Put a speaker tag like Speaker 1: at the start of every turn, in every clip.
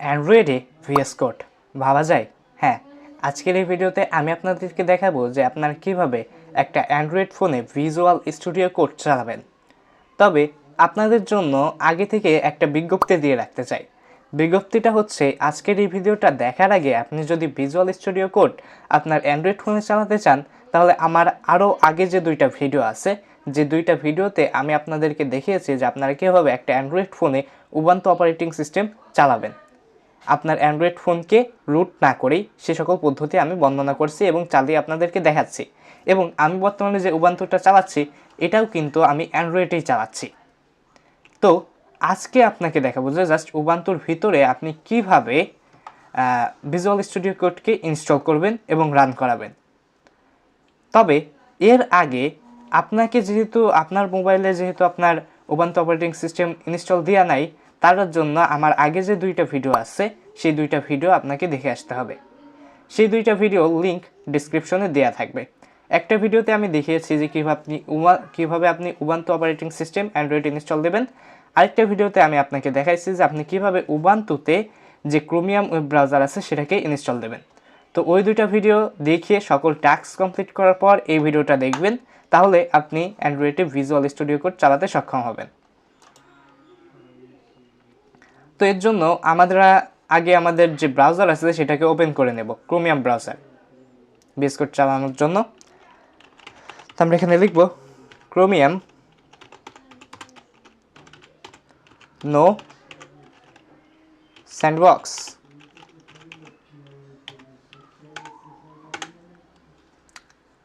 Speaker 1: অ্যান্ড্রয়েডে VS code ভাবা যায়? হ্যাঁ। আজকের এই ভিডিওতে আমি আপনাদেরকে দেখাবো যে আপনারা কীভাবে একটা অ্যান্ড্রয়েড ফোনে ভিজুয়াল স্টুডিও কোড চালাবেন। তবে আপনাদের জন্য আগে থেকে একটা বিজ্ঞপ্তি দিয়ে রাখতে চাই। বিজ্ঞপ্তিটা হচ্ছে, আজকের এই ভিডিওটা দেখার আগে আপনি যদি ভিজুয়াল স্টুডিও কোড আপনার অ্যান্ড্রয়েড ফোনে চালাতে চান, তাহলে আমার আরও আগে যে দুইটা ভিডিও আছে, যে দুইটা ভিডিওতে আমি আপনাদেরকে দেখিয়েছি যে আপনারা কীভাবে একটা অ্যান্ড্রয়েড ফোনে উবান্ত অপারেটিং সিস্টেম চালাবেন। আপনার অ্যান্ড্রয়েড ফোনকে রুট না করেই সে সকল পদ্ধতি আমি বর্ণনা করছি এবং চালিয়ে আপনাদেরকে দেখাচ্ছি। এবং আমি বর্তমানে যে উবান্তটা চালাচ্ছি, এটাও কিন্তু আমি অ্যান্ড্রয়েডেই চালাচ্ছি। তো, আজকে আপনাকে দেখাবো যে জাস্ট উবান্তুর ভিতরে আপনি কীভাবে ভিজুয়াল স্টুডিও কোডকে ইনস্টল করবেন এবং রান করাবেন। তবে, এর আগে আপনাকে যেহেতু আপনার মোবাইলে যেহেতু আপনার ওবান্ত অপারেটিং সিস্টেম ইনস্টল দেওয়া নাই তার জন্য আমার আগে যে দুইটা ভিডিও আছে, সেই দুইটা ভিডিও আপনাকে দেখে আসতে হবে। সেই দুইটা ভিডিও লিংক ডিসক্রিপশনে দেওয়া থাকবে। একটা ভিডিওতে আমি দেখিয়েছি যে কীভাবে আপনি উমা, কীভাবে আপনি Ubuntu operating system Android install দেবেন। আরেকটা ভিডিওতে আমি আপনাকে দেখাইছি যে আপনি কীভাবে উবান্তুতে যে ক্রোমিয়াম ওয়েব ব্রাউজার আছে, সেটাকে ইনস্টল দেবেন। তো ওই দুইটা ভিডিও দেখিয়ে সকল টাস্ক কমপ্লিট করার পর এই ভিডিওটা দেখবেন। তাহলে আপনি অ্যান্ড্রয়েডে ভিজুয়াল স্টুডিও কোড চালাতে সক্ষম হবেন। তো এর জন্য আমরা আগে আমাদের যে ব্রাউজার আছে, সেটাকে ওপেন করে নেব ক্রোমিয়াম ব্রাউজার বিস্কুট চালানোর জন্য। তো আমরা এখানে লিখব ক্রোমিয়াম নো স্যান্ডবক্স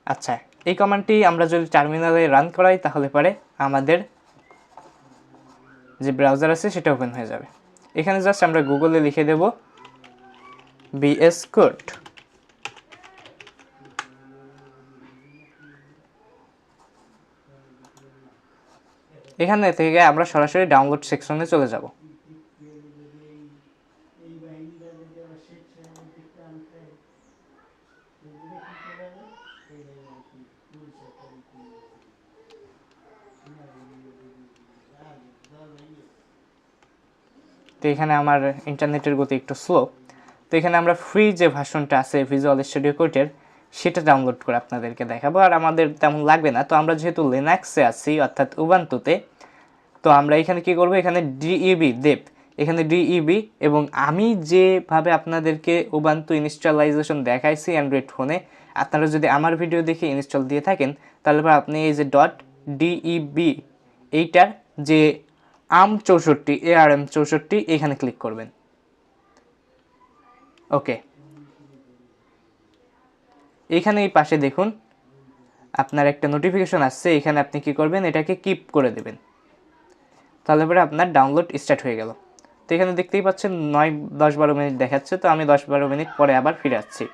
Speaker 1: আচ্ছা এই কমান্ডটি আমরা যদি টার্মিনালে রান করাই, তাহলে পরে আমাদের যে ব্রাউজার আছে, সেটা ওপেন হয়ে যাবে। এখানে জাস্ট আমরা গুগলে লিখে দেব বিএস কোড এখানে থেকে আমরা সরাসরি ডাউনলোড সেকশনে চলে যাব। তো এখানে আমার ইন্টারনেটের গতি একটু স্লো তো এখানে আমরা ফ্রি যে ভার্সনটা আছে ভিজুয়াল স্টুডিও কোডের সেটা ডাউনলোড করে আপনাদেরকে দেখাবো। আর আমাদের তেমন লাগবে না। তো আমরা যেহেতু লিনাক্সে আছি, অর্থাৎ উবান্তুতে তো আমরা এখানে কি করব? এখানে ডিইবি দেব এখানে ডিইবি এবং আমি যেভাবে আপনাদেরকে উবান্তু ইনস্টলাইজেশন দেখাইছি অ্যান্ড্রয়েড ফোনে আপনারা যদি আমার ভিডিও দেখে ইনস্টল দিয়ে থাকেন, তাহলে আপনি এই যে ডট ডিইবি এইটার যে আম চৌষট্টি, এ আর এম চৌষট্টি, এখানে ক্লিক করবেন। ওকে এখানে এই পাশে দেখুন, আপনার একটা নোটিফিকেশন আসছে, এখানে আপনি কি করবেন, এটাকে কিপ করে দেবেন। তাহলে পরে আপনার ডাউনলোড স্টার্ট হয়ে গেল। তো এখানে দেখতেই পাচ্ছেন, নয় দশ বারো মিনিট দেখাচ্ছে, তো আমি দশ বারো মিনিট পরে আবার ফিরে আসছি।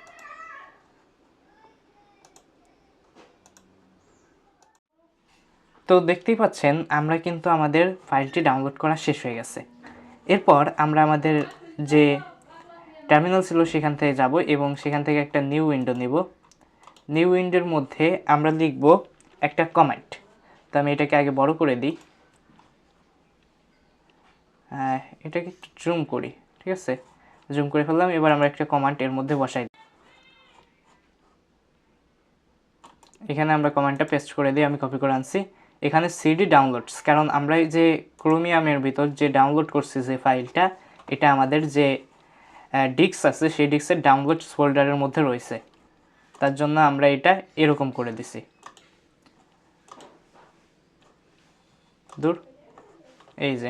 Speaker 1: তো দেখতেই পাচ্ছেন আমরা কিন্তু আমাদের ফাইলটি ডাউনলোড করা শেষ হয়ে গেছে। এরপর আমরা আমাদের যে টার্মিনাল ছিল সেখান থেকে যাব এবং সেখান থেকে একটা নিউ উইন্ডো নিব। নিউ উইন্ডোর মধ্যে আমরা লিখব একটা কমেন্ট তো আমি এটাকে আগে বড় করে দিই। হ্যাঁ, এটাকে একটু জুম করি ঠিক আছে? জুম করে ফেললাম এবার আমরা একটা কমান্ড এর মধ্যে বসাই। এখানে আমরা কমান্ডটা পেস্ট করে দিই আমি কপি করে আনছি। এখানে সিডি ডাউনলোডস কারণ আমরা যে ক্রোমিয়ামের ভিতর যে ডাউনলোড করছি যে ফাইলটা এটা আমাদের যে ডিস্ক আছে, সেই ডিস্কের ডাউনলোড ফোল্ডারের মধ্যে রয়েছে। তার জন্য আমরা এটা এরকম করে দিছি। দূর? এই যে।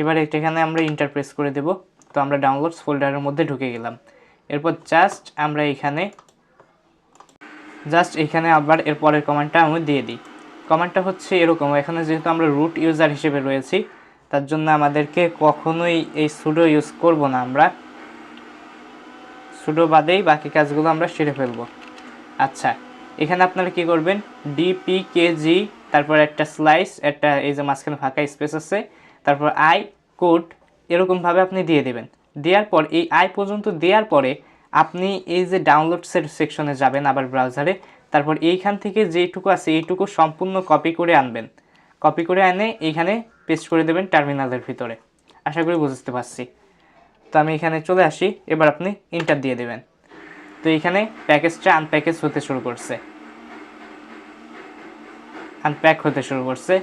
Speaker 1: এবার এখানে আমরা ইন্টারপ্রেস করে দেব। তো আমরা ডাউনলোডস ফোল্ডারের মধ্যে ঢুকে গেলাম। এরপর জাস্ট আমরা এখানে জাস্ট এখানে আবার এর পরের কমান্ডটা আমি দিয়ে দিই। কমান্ডটা হচ্ছে এরকম। এখানে যেহেতু আমরা রুট ইউজার হিসেবে রয়েছি, তার জন্য আমাদেরকে কখনোই এই সুডো ইউজ করব না আমরা। সুডো বাদেই বাকি কাজগুলো আমরা সেরে ফেলব। আচ্ছা এখানে আপনারা কি করবেন? ডিপিকেজি তারপর একটা স্লাইস একটা এই যে মাঝখানে ফাঁকা স্পেস আছে, তারপর আই কোড এরকমভাবে আপনি দিয়ে দেবেন। দেওয়ার পর, এই আই পর্যন্ত দেওয়ার পরে আপনি এই যে ডাউনলোডসের সেকশনে যাবেন আবার ব্রাউজারে তারপর এইখান থেকে যেইটুকু আছে, এইটুকু সম্পূর্ণ কপি করে আনবেন। কপি করে এনে এইখানে পেস্ট করে দেবেন টার্মিনালের ভিতরে। আশা করি বুঝতে পারছি। তো আমি এখানে চলে আসি, এবার আপনি ইন্টার দিয়ে দেবেন। তো এইখানে প্যাকেজটা আনপ্যাকেজ হতে শুরু করছে। আনপ্যাক হতে শুরু করছে।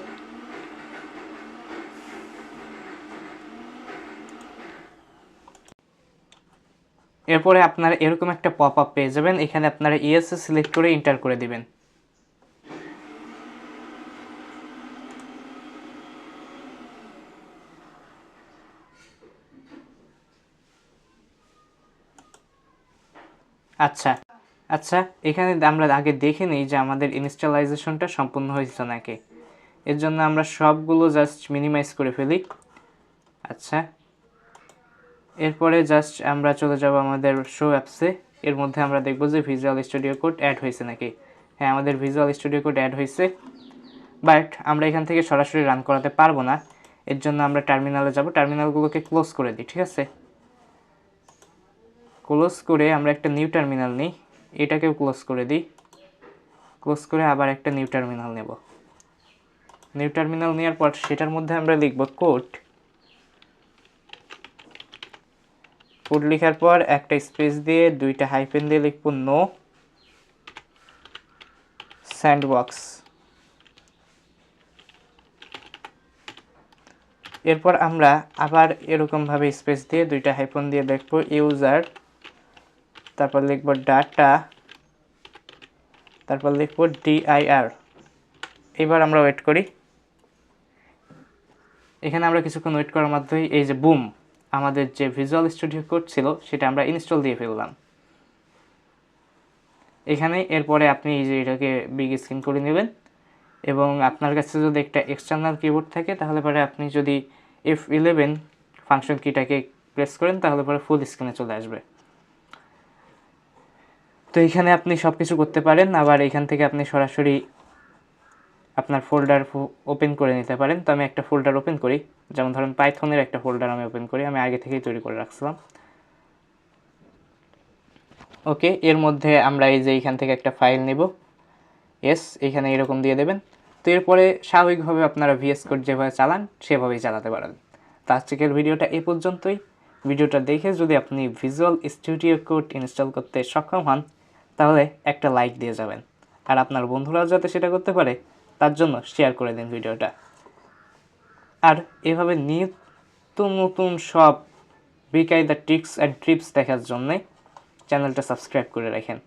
Speaker 1: এরপরে আপনারা এরকম একটা পপ আপ পেয়ে যাবেন। এখানে আপনারা ইএসএ সিলেক্ট করে ইন্টার করে দিবেন। আচ্ছা আচ্ছা এখানে আমরা আগে দেখে নিই যে আমাদের ইনস্টলাইজেশনটা সম্পূর্ণ হয়েছে নাকি। এর জন্য আমরা সবগুলো জাস্ট মিনিমাইজ করে ফেলি। আচ্ছা এরপরে জাস্ট আমরা চলে যাব আমাদের শো অ্যাপসে এর মধ্যে আমরা দেখব যে ভিজুয়াল স্টুডিও কোড অ্যাড হয়েছে নাকি। হ্যাঁ আমাদের ভিজুয়াল স্টুডিও কোড অ্যাড হয়েছে। বাট আমরা এখান থেকে সরাসরি রান করাতে পারব না। এর জন্য আমরা টার্মিনালে যাব। টার্মিনালগুলোকে ক্লোজ করে দিই, ঠিক আছে? ক্লোজ করে আমরা একটা নিউ টার্মিনাল নিই। এটাকেও ক্লোজ করে দিই। ক্লোজ করে আবার একটা নিউ টার্মিনাল নেব। নিউ টার্মিনাল নেওয়ার পর সেটার মধ্যে আমরা লিখব কোড কোড লেখার পর একটা স্পেস দিয়ে দুইটা হাইফেন দিয়ে লিখব নো স্যান্ডবক্স এরপর আমরা আবার এরকমভাবে স্পেস দিয়ে দুইটা হাইফোন দিয়ে দেখব ইউজার তারপর লিখব ডাটা তারপর লিখব ডিআইআর এবার আমরা ওয়েট করি। এখানে আমরা কিছুক্ষণ ওয়েট করার মাধ্যমে এই যে বুম আমাদের যে ভিজুয়াল স্টুডিও কোড ছিল, সেটা আমরা ইনস্টল দিয়ে ফেললাম। এখানে এরপরে আপনি এই যে এটাকে বিগ স্ক্রিন করে নেবেন এবং আপনার কাছে যদি একটা এক্সটার্নাল কিবোর্ড থাকে, তাহলে পরে আপনি যদি এফ ইলেভেন ফাংশন কিটাকে প্রেস করেন, তাহলে পরে ফুল স্ক্রিনে চলে আসবে। তো এখানে আপনি সব কিছু করতে পারেন, আবার এখান থেকে আপনি সরাসরি আপনার ফোল্ডার ওপেন করে নিতে পারেন। তো আমি একটা ফোল্ডার ওপেন করি। যেমন ধরেন পাইথনের একটা ফোল্ডার আমি ওপেন করি। আমি আগে থেকেই তৈরি করে রাখছিলাম। ওকে এর মধ্যে আমরা এই যে এইখান থেকে একটা ফাইল নেব। এস এখানে এরকম দিয়ে দেবেন। তো এরপরে স্বাভাবিকভাবে আপনারা ভিএস কোড যেভাবে চালান, সেভাবেই চালাতে পারেন। তো আজকের ভিডিওটা এই পর্যন্তই। ভিডিওটা দেখে যদি আপনি ভিজুয়াল স্টুডিও কোড ইনস্টল করতে সক্ষম হন, তাহলে একটা লাইক দিয়ে যাবেন। আর আপনার বন্ধুরাও যাতে সেটা করতে পারে তার জন্য শেয়ার করে দিন ভিডিওটা। আর এভাবে নিত্য নতুন সব বিকায়দা ট্রিক্স অ্যান্ড ট্রিপস দেখার জন্যে চ্যানেলটা সাবস্ক্রাইব করে রাখেন।